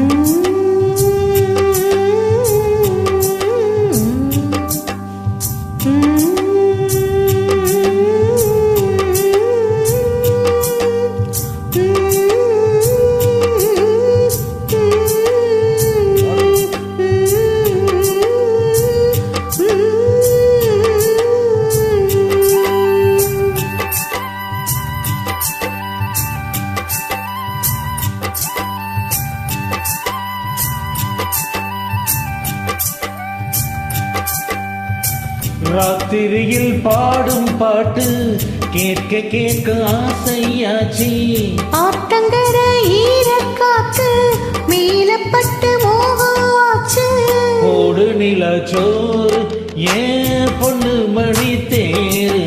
Mmm. ராத்திரியில் பாடும் பாட்டு கேட்க கேட்க ஆசையாச்சி. ஆத்தங்கர ஈரக்காத்து மேலப்பட்டு மோகமாச்சு. ஓடு நிலச்சோறு ஏன் பொண்ணு மணி தேரு.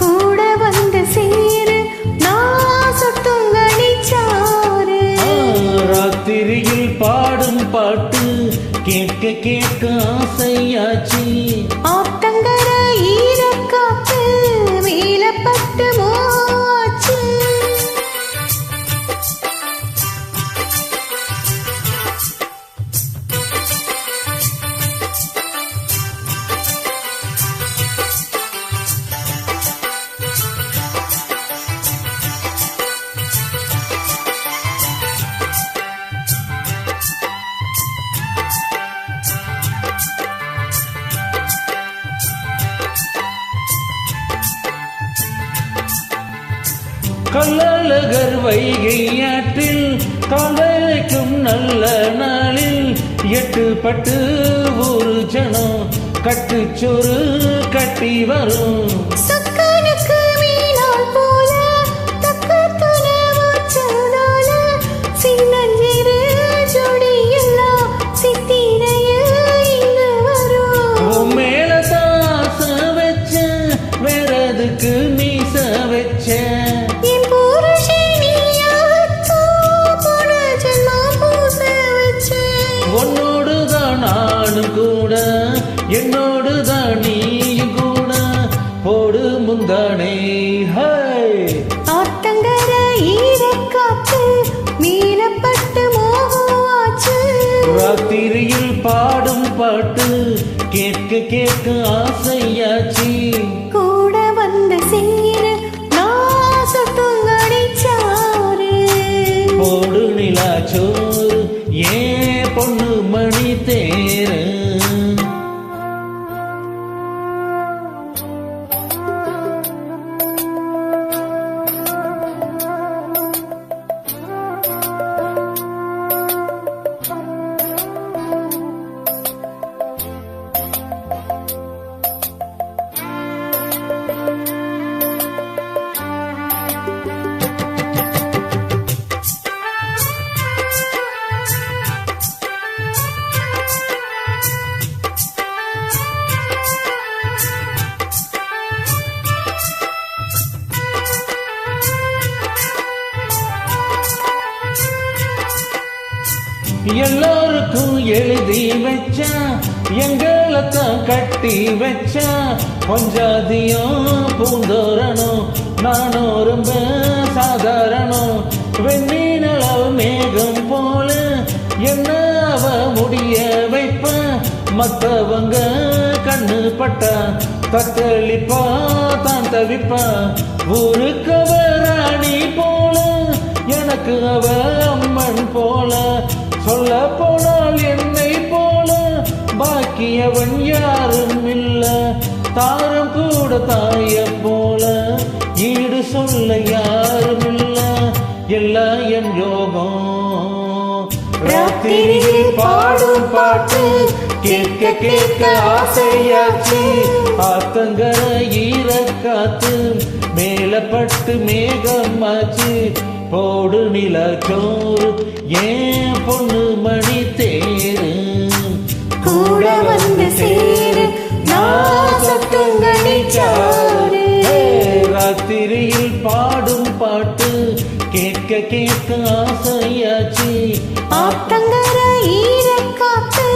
கூட வந்து சேரு நான் சொட்டும் கணிச்சாரு ஆ, ராத்திரியில் பாடும் பாட்டு கேட்க கேட்க ஆசையாச்சு. ஆத்தங்கர ஈரக்காத்து கள்ளழகர் வைகை ஆற்றில் காலைக்கும் நல்ல நாளில் எட்டு பட்டு ஒரு ஜனம் கட்டுச்சொரு கட்டி வரும். ஆத்தங்கர ஈரக்காத்து மீனப்பட்டு மோகமாச்சு. ராத்திரியில் பாடும் பாட்டு கேட்க கேட்க ஆசையாச்சி கூட வந்து சேர. போடு நிலாச்சோறு ஏன் பொண்ணு மணி எல்லோருக்கும் எழுதி வச்சா எங்களுக்கும் கட்டி வச்சா கொஞ்சாதியும் பூந்தோரணும் நானும் ரொம்ப சாதாரணம். வெண்ணீனளவு மேகம் போல என்ன அவ முடிய வைப்ப? மற்றவங்க கண்ணு பட்டா தத்தளிப்பா தான் தவிப்பா. ஊருக்கு அவ ராணி போல எனக்கு அவ தாரம் கூட தாய போல ஈடு சொல்ல யாரும் இல்ல எல்லாம் என் யோகம். ராத்திரியில் பாடும் பாட்டு கேட்க கேட்க ஆசையாச்சு. ஆத்தங்கர ஈரக்காத்து மேலப்பட்டு மேகமாச்சு. போடு நிலச்சோறு ஏன் பொண்ணு மணி தேரு? கூட வந்து சேரு. ராத்திரியில் பாடும் பாட்டு கேட்க கேட்க ஆசையாச்சு. ஆத்தங்கர ஈர காத்து